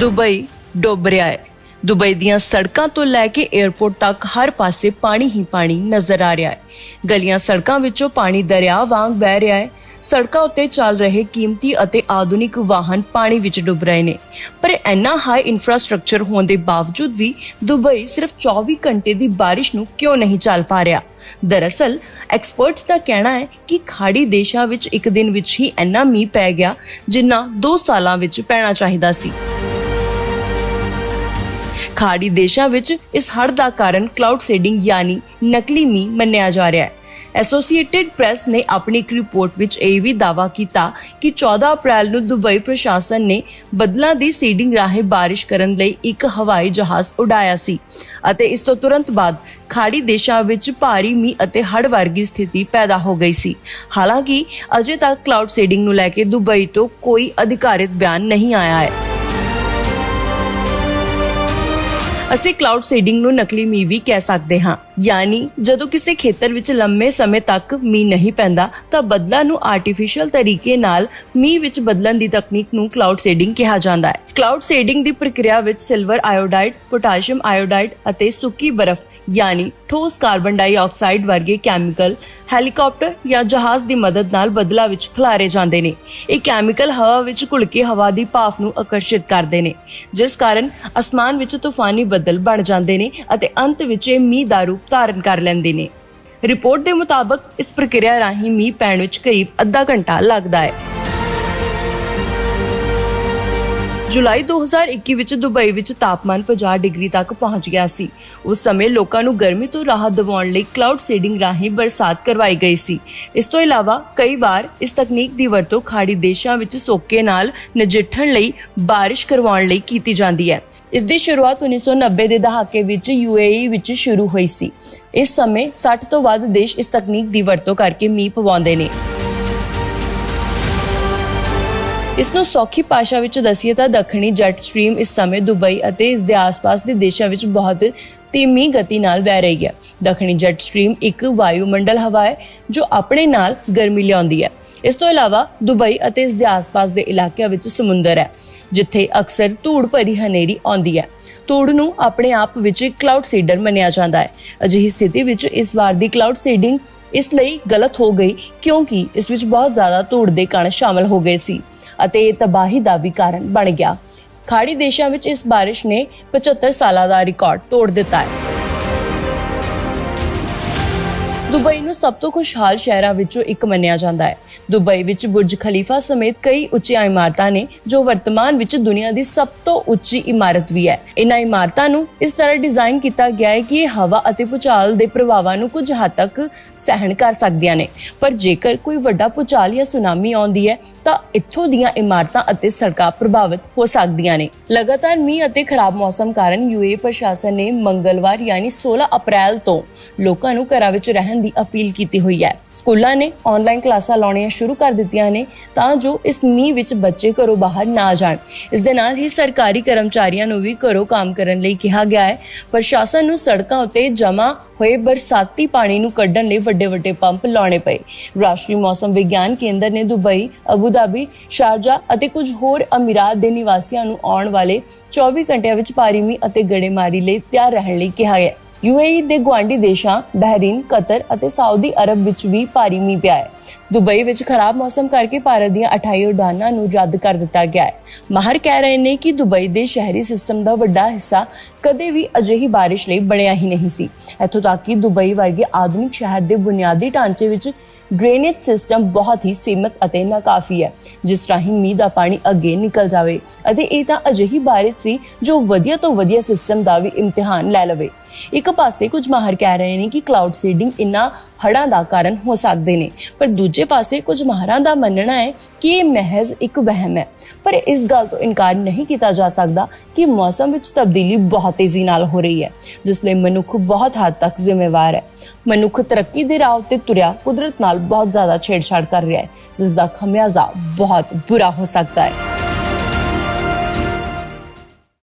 Dubai ਡੁੱਬ ਰਿਹਾ ਹੈ। ਦੁਬਈ ਦੀਆਂ ਸੜਕਾਂ ਤੋਂ ਲੈ ਕੇ 에ਅਰਪੋਰਟ ਤੱਕ ਹਰ ਪਾਸੇ ਪਾਣੀ ਹੀ ਪਾਣੀ ਨਜ਼ਰ ਆ ਰਿਹਾ ਹੈ। ਗਲੀਆਂ ਸੜਕਾਂ ਵਿੱਚੋਂ ਪਾਣੀ ਦਰਿਆ ਵਾਂਗ ਵਹਿ ਰਿਹਾ ਹੈ। ਸੜਕਾਂ ਉੱਤੇ ਚੱਲ ਰਹੇ ਕੀਮਤੀ ਅਤੇ ਆਧੁਨਿਕ ਵਾਹਨ ਪਾਣੀ ਵਿੱਚ ਡੁੱਬ ਰਹੇ ਨੇ। ਪਰ ਇੰਨਾ ਹਾਈ ਇਨਫਰਾਸਟ੍ਰਕਚਰ ਹੋਣ ਦੇ ਬਾਵਜੂਦ ਵੀ ਦੁਬਈ ਸਿਰਫ 24 ਘੰਟੇ ਦੀ ਬਾਰਿਸ਼ ਨੂੰ ਕਿਉਂ ਨਹੀਂ ਚੱਲ ਪਾ ਰਿਹਾ? ਦਰਅਸਲ ਐਕਸਪਰਟਸ ਦਾ ਕਹਿਣਾ ਹੈ ਕਿ ਖਾੜੀ ਦੇਸ਼ਾਂ ਵਿੱਚ ਇੱਕ ਦਿਨ ਵਿੱਚ ਹੀ ਇੰਨਾ ਮੀਂਹ ਪੈ ਗਿਆ ਜਿੰਨਾ 2 ਸਾਲਾਂ ਵਿੱਚ ਪੈਣਾ ਚਾਹੀਦਾ ਸੀ। ਖਾੜੀ ਦੇਸ਼ਾਂ ਵਿੱਚ ਇਸ ਹੜ੍ਹ ਦਾ ਕਾਰਨ ਕਲਾਉਡ ਸੀਡਿੰਗ ਯਾਨੀ ਨਕਲੀ ਮੀਂਹ ਮੰਨਿਆ ਜਾ ਰਿਹਾ ਹੈ। ਐਸੋਸੀਏਟਿਡ ਪ੍ਰੈਸ ਨੇ ਆਪਣੀ ਇੱਕ ਰਿਪੋਰਟ ਵਿੱਚ ਇਹ ਵੀ ਦਾਅਵਾ ਕੀਤਾ ਕਿ 14 ਅਪ੍ਰੈਲ ਨੂੰ ਦੁਬਈ ਪ੍ਰਸ਼ਾਸਨ ਨੇ ਬੱਦਲਾਂ ਦੀ ਸੀਡਿੰਗ ਰਾਹੀਂ ਬਾਰਿਸ਼ ਕਰਨ ਲਈ ਇੱਕ ਹਵਾਈ ਜਹਾਜ਼ ਉਡਾਇਆ ਸੀ ਅਤੇ ਇਸ ਤੋਂ ਤੁਰੰਤ ਬਾਅਦ ਖਾੜੀ ਦੇਸ਼ਾਂ ਵਿੱਚ ਭਾਰੀ ਮੀਂਹ ਅਤੇ ਹੜ੍ਹ ਵਰਗੀ ਸਥਿਤੀ ਪੈਦਾ ਹੋ ਗਈ ਸੀ। ਹਾਲਾਂਕਿ, ਅਜੇ ਤੱਕ ਕਲਾਉਡ ਸੀਡਿੰਗ ਨੂੰ ਲੈ ਕੇ ਦੁਬਈ ਤੋਂ ਕੋਈ ਅਧਿਕਾਰਿਤ ਬਿਆਨ ਨਹੀਂ ਆਇਆ ਹੈ। ਅਸੀਂ ਕਲਾਉਡ ਸੀਡਿੰਗ ਨੂੰ ਨਕਲੀ ਮੀਂਹ ਵੀ ਕਹਿ ਸਕਦੇ ਹਾਂ। ਯਾਨੀ ਜਦੋਂ ਕਿਸੇ ਖੇਤਰ ਵਿੱਚ ਲੰਮੇ ਸਮੇਂ ਤੱਕ ਮੀਂਹ ਨਹੀਂ ਪੈਂਦਾ, ਤਾਂ ਬੱਦਲਾਂ ਨੂੰ ਆਰਟੀਫੀਸ਼ੀਅਲ ਤਰੀਕੇ ਨਾਲ ਮੀਂਹ ਵਿੱਚ ਬਦਲਣ ਦੀ ਤਕਨੀਕ ਨੂੰ ਕਲਾਉਡ ਸੀਡਿੰਗ ਕਿਹਾ ਜਾਂਦਾ ਹੈ। ਕਲਾਉਡ ਸੀਡਿੰਗ ਦੀ ਪ੍ਰਕਿਰਿਆ ਵਿੱਚ ਸਿਲਵਰ ਆਇਓਡਾਈਡ ਪੋਟਾਸ਼ੀਅਮ ਆਇਓਡਾਈਡ ਅਤੇ ਸੁੱਕੀ ਬਰਫ਼, ਯਾਨੀ ਠੋਸ ਕਾਰਬਨ ਡਾਈਆਕਸਾਈਡ ਵਰਗੇ ਕੈਮੀਕਲ ਹੈਲੀਕਾਪਟਰ ਜਾਂ ਜਹਾਜ਼ ਦੀ ਮਦਦ ਨਾਲ ਬਦਲਾ ਵਿੱਚ ਖਿਲਾਰੇ ਜਾਂਦੇ ਨੇ। ਇਹ ਕੈਮੀਕਲ ਹਵਾ ਵਿੱਚ ਘੁਲ ਕੇ ਹਵਾ ਦੀ ਭਾਫ ਨੂੰ ਆਕਰਸ਼ਿਤ ਕਰਦੇ ਨੇ। ਜਿਸ ਕਾਰਨ ਅਸਮਾਨ ਵਿੱਚ ਤੂਫਾਨੀ ਬੱਦਲ ਬਣ ਜਾਂਦੇ ਨੇ ਅਤੇ ਅੰਤ ਵਿੱਚ ਇਹ ਮੀਂਹ ਦਾ ਰੂਪ ਧਾਰਨ ਕਰ ਲੈਂਦੇ ਨੇ। ਰਿਪੋਰਟ ਦੇ ਮੁਤਾਬਕ ਇਸ ਪ੍ਰਕਿਰਿਆ ਰਾਹੀਂ ਮੀਂਹ ਪੈਣ ਵਿੱਚ ਕਰੀਬ ਅੱਧਾ ਘੰਟਾ ਲੱਗਦਾ ਹੈ। ਜੁਲਾਈ 2021 ਵਿੱਚ ਦੁਬਈ ਵਿੱਚ ਤਾਪਮਾਨ 50 ਡਿਗਰੀ ਤੱਕ ਪਹੁੰਚ ਗਿਆ ਸੀ। ਉਸ ਸਮੇਂ ਲੋਕਾਂ ਨੂੰ ਗਰਮੀ ਤੋਂ ਰਾਹਤ ਦਿਵਾਉਣ ਲਈ ਕਲਾਉਡ ਸੀਡਿੰਗ ਰਾਹੀਂ ਬਰਸਾਤ ਕਰਵਾਈ ਗਈ ਸੀ। ਇਸ ਤੋਂ ਇਲਾਵਾ ਕਈ ਵਾਰ ਇਸ ਤਕਨੀਕ ਦੀ ਵਰਤੋਂ ਖਾੜੀ ਦੇਸ਼ਾਂ ਵਿੱਚ ਸੋਕੇ ਨਾਲ ਨਜਿੱਠਣ ਲਈ ਬਾਰਿਸ਼ ਕਰਵਾਉਣ ਲਈ ਕੀਤੀ ਜਾਂਦੀ ਹੈ। ਇਸ ਦੀ ਸ਼ੁਰੂਆਤ 1990 ਦੇ ਦਹਾਕੇ ਵਿੱਚ ਯੂਏਈ ਵਿੱਚ ਸ਼ੁਰੂ ਹੋਈ ਸੀ। ਇਸ ਸਮੇਂ 60 ਤੋਂ ਵੱਧ ਦੇਸ਼ ਇਸ ਤਕਨੀਕ ਦੀ ਵਰਤੋਂ ਕਰਕੇ ਮੀਂਹ ਪਵਾਉਂਦੇ ਨੇ। ਇਸ ਨੂੰ ਸੌਖੀ ਭਾਸ਼ਾ ਵਿੱਚ ਦੱਸੀਏ ਤਾਂ ਦੱਖਣੀ ਜੈਟ ਸਟ੍ਰੀਮ ਇਸ ਸਮੇਂ ਦੁਬਈ ਅਤੇ ਇਸ ਦੇ ਆਸ-ਪਾਸ ਦੇ ਦੇਸ਼ਾਂ ਵਿੱਚ ਬਹੁਤ ਧੀਮੀ ਗਤੀ ਨਾਲ ਵਹਿ ਰਹੀ ਹੈ। ਦੱਖਣੀ ਜੈਟ ਸਟ੍ਰੀਮ ਇੱਕ ਵਾਯੂਮੰਡਲ ਹਵਾ ਹੈ, ਜੋ ਆਪਣੇ ਨਾਲ ਗਰਮੀ ਲਿਆਉਂਦੀ ਹੈ। ਇਸ ਤੋਂ ਇਲਾਵਾ ਦੁਬਈ ਅਤੇ ਇਸ ਦੇ ਆਸ-ਪਾਸ ਦੇ ਇਲਾਕਿਆਂ ਵਿੱਚ ਸਮੁੰਦਰ ਹੈ, ਜਿੱਥੇ ਅਕਸਰ ਧੂੜ ਭਰੀ ਹਨੇਰੀ ਆਉਂਦੀ ਹੈ। ਧੂੜ ਨੂੰ ਆਪਣੇ ਆਪ ਵਿੱਚ ਇੱਕ ਕਲਾਉਡ ਸੀਡਰ ਮੰਨਿਆ ਜਾਂਦਾ ਹੈ। ਅਜਿਹੀ ਸਥਿਤੀ ਵਿੱਚ ਇਸ ਵਾਰ ਦੀ ਕਲਾਉਡ ਸੀਡਿੰਗ ਇਸ ਲਈ ਗਲਤ ਹੋ ਗਈ ਕਿਉਂਕਿ ਇਸ ਵਿੱਚ ਬਹੁਤ ਜ਼ਿਆਦਾ ਧੂੜ ਦੇ ਕਣ ਸ਼ਾਮਲ ਹੋ ਗਏ ਸੀ। ਅਤੇ ਤਬਾਹੀ ਦਾ ਵੀ ਕਾਰਨ ਬਣ ਗਿਆ। ਖਾੜੀ ਦੇਸ਼ਾਂ ਵਿੱਚ ਇਸ ਬਾਰਿਸ਼ ਨੇ 75 ਸਾਲਾਂ ਦਾ ਰਿਕਾਰਡ ਤੋੜ ਦਿੱਤਾ ਹੈ। ਦੁਬਈ ਨੂੰ ਸਭ ਤੋਂ ਖੁਸ਼ਹਾਲ ਸ਼ਹਿਰਾਂ ਵਿੱਚੋਂ ਇੱਕ ਮੰਨਿਆ ਜਾਂਦਾ ਹੈ। ਦੁਬਈ ਵਿੱਚ ਬੁਰਜ ਖਲੀਫਾ ਸਮੇਤ ਕਈ ਉੱਚੀਆਂ ਇਮਾਰਤਾਂ ਨੇ, ਜੋ ਵਰਤਮਾਨ ਵਿੱਚ ਦੁਨੀਆ ਦੀ ਸਭ ਤੋਂ ਉੱਚੀ ਇਮਾਰਤ ਵੀ ਹੈ। ਇਹਨਾਂ ਇਮਾਰਤਾਂ ਨੂੰ ਇਸ ਤਰ੍ਹਾਂ ਡਿਜ਼ਾਈਨ ਕੀਤਾ ਗਿਆ ਹੈ ਕਿ ਇਹ ਹਵਾ ਅਤੇ ਭੂਚਾਲ ਦੇ ਪ੍ਰਭਾਵਾਂ ਨੂੰ ਕੁਝ ਹੱਦ ਤੱਕ ਸਹਿਣ ਕਰ ਸਕਦੀਆਂ ਨੇ। ਪਰ ਜੇਕਰ ਕੋਈ ਵੱਡਾ ਭੂਚਾਲ ਜਾਂ ਸੁਨਾਮੀ ਆਉਂਦੀ ਹੈ, ਤਾਂ ਇੱਥੋਂ ਦੀਆਂ ਇਮਾਰਤਾਂ ਅਤੇ ਸੜਕਾਂ ਪ੍ਰਭਾਵਿਤ ਹੋ ਸਕਦੀਆਂ ਨੇ। ਲਗਾਤਾਰ ਮੀਂਹ ਅਤੇ ਖਰਾਬ ਮੌਸਮ ਕਾਰਨ ਯੂਏ ਪ੍ਰਸ਼ਾਸਨ ਨੇ ਮੰਗਲਵਾਰ ਯਾਨੀ 16 ਅਪ੍ਰੈਲ ਤੋਂ ਲੋਕਾਂ ਨੂੰ ਘਰਾਂ ਵਿੱਚ ਰਹਿਣ ਦੀ ਅਪੀਲ ਕੀਤੀ ਹੋਈ ਹੈ। ਸਕੂਲਾਂ ਨੇ ਆਨਲਾਈਨ ਕਲਾਸਾਂ ਲਾਉਣੀਆਂ ਸ਼ੁਰੂ ਕਰ ਦਿੱਤੀਆਂ ਨੇ ਤਾਂ ਜੋ ਇਸ ਮੀਂਹ ਵਿੱਚ ਬੱਚੇ ਘਰੋਂ ਬਾਹਰ ਨਾ ਜਾਣ। ਇਸ ਦੇ ਨਾਲ ਹੀ ਸਰਕਾਰੀ ਕਰਮਚਾਰੀਆਂ ਨੂੰ ਵੀ ਘਰੋਂ ਕੰਮ ਕਰਨ ਲਈ ਕਿਹਾ ਗਿਆ ਹੈ। ਪ੍ਰਸ਼ਾਸਨ ਨੂੰ ਸੜਕਾਂ ਉੱਤੇ ਜਮ੍ਹਾਂ ਹੋਏ ਬਰਸਾਤੀ ਪਾਣੀ ਨੂੰ ਕੱਢਣ ਲਈ ਵੱਡੇ ਵੱਡੇ ਪੰਪ ਲਾਉਣੇ ਪਏ। ਰਾਸ਼ਟਰੀ ਮੌਸਮ ਵਿਗਿਆਨ ਕੇਂਦਰ ਨੇ ਦੁਬਈ ਅਬੂ ਧਾਬੀ ਸ਼ਾਰਜਾ ਅਤੇ ਕੁਝ ਹੋਰ ਅਮੀਰਾਤ ਦੇ ਨਿਵਾਸੀਆਂ ਨੂੰ ਆਉਣ ਵਾਲੇ 24 ਘੰਟਿਆਂ ਵਿੱਚ ਭਾਰੀ ਮੀਂਹ ਅਤੇ ਗੜੇਮਾਰੀ ਲਈ ਤਿਆਰ ਰਹਿਣ ਲਈ ਕਿਹਾ ਗਿਆ ਯੂਏਈ ਦੇ ਗਵਾਂਡੀ ਦੇਸ਼ਾਂ, ਬਹਿਰੀਨ, ਕਤਰ ਅਤੇ ਸਾਊਦੀ ਅਰਬ ਵਿੱਚ ਵੀ ਭਾਰੀ ਮੀਂਹ ਪਿਆ ਹੈ। ਦੁਬਈ ਵਿੱਚ ਖਰਾਬ ਮੌਸਮ ਕਰਕੇ ਭਾਰਤ ਦੀਆਂ 28 ਉਡਾਨਾਂ ਨੂੰ ਰੱਦ ਕਰ ਦਿੱਤਾ ਗਿਆ ਹੈ। ਮਾਹਰ ਕਹਿ ਰਹੇ ਨੇ ਕਿ ਦੁਬਈ ਦੇ ਸ਼ਹਿਰੀ ਸਿਸਟਮ ਦਾ ਵੱਡਾ ਹਿੱਸਾ ਕਦੇ ਵੀ ਅਜਿਹੀ ਬਾਰਿਸ਼ ਲਈ ਬਣਿਆ ਹੀ ਨਹੀਂ ਸੀ। ਇੱਥੋਂ ਤੱਕ ਕਿ ਦੁਬਈ ਵਰਗੇ ਆਧੁਨਿਕ ਸ਼ਹਿਰ ਦੇ ਬੁਨਿਆਦੀ ਢਾਂਚੇ ਵਿੱਚ ਡਰੇਨੇਜ ਸਿਸਟਮ ਬਹੁਤ ਹੀ ਸੀਮਤ ਅਤੇ ਨਾਕਾਫੀ ਹੈ, ਜਿਸ ਰਾਹੀਂ ਮੀਂਹ ਦਾ ਪਾਣੀ ਅੱਗੇ ਨਿਕਲ ਜਾਵੇ ਅਤੇ ਇਹ ਤਾਂ ਅਜਿਹੀ ਬਾਰਿਸ਼ ਸੀ ਜੋ ਵਧੀਆ ਤੋਂ ਵਧੀਆ ਸਿਸਟਮ ਦਾ ਵੀ ਇਮਤਿਹਾਨ ਲੈ ਲਵੇ। ਇੱਕ ਪਾਸੇ ਕੁਝ ਮਾਹਰ ਕਹਿ ਰਹੇ ਨੇ ਕਿ ਕਲਾਉਡ ਸੀਡਿੰਗ ਇਨਾ ਹੜਾਂ ਦਾ ਕਾਰਨ ਹੋ ਸਕਦੇ ਨੇ, ਪਰ ਦੂਜੇ ਪਾਸੇ ਕੁਝ ਮਾਹਰਾਂ ਦਾ ਮੰਨਣਾ ਹੈ ਕਿ ਇਹ ਮਹਿਜ਼ ਇੱਕ ਵਹਿਮ ਹੈ। ਪਰ ਇਸ ਗੱਲ ਤੋਂ ਇਨਕਾਰ ਨਹੀਂ ਕੀਤਾ ਜਾ ਸਕਦਾ ਕਿ ਮੌਸਮ ਵਿੱਚ ਤਬਦੀਲੀ ਬਹੁਤ ਤੇਜ਼ੀ ਨਾਲ ਹੋ ਰਹੀ ਹੈ, ਜਿਸ ਲਈ ਮਨੁੱਖ ਬਹੁਤ ਹੱਦ ਤੱਕ ਜ਼ਿੰਮੇਵਾਰ ਹੈ। ਮਨੁੱਖ ਤਰੱਕੀ ਦੇ ਰਾਹ ਉੱਤੇ ਤੁਰਿਆ ਕੁਦਰਤ ਨਾਲ ਬਹੁਤ ਜ਼ਿਆਦਾ ਛੇੜਛਾੜ ਕਰ ਰਿਹਾ ਹੈ, ਜਿਸ ਦਾ ਖਮਿਆਜ਼ਾ ਬਹੁਤ ਬੁਰਾ ਹੋ ਸਕਦਾ ਹੈ।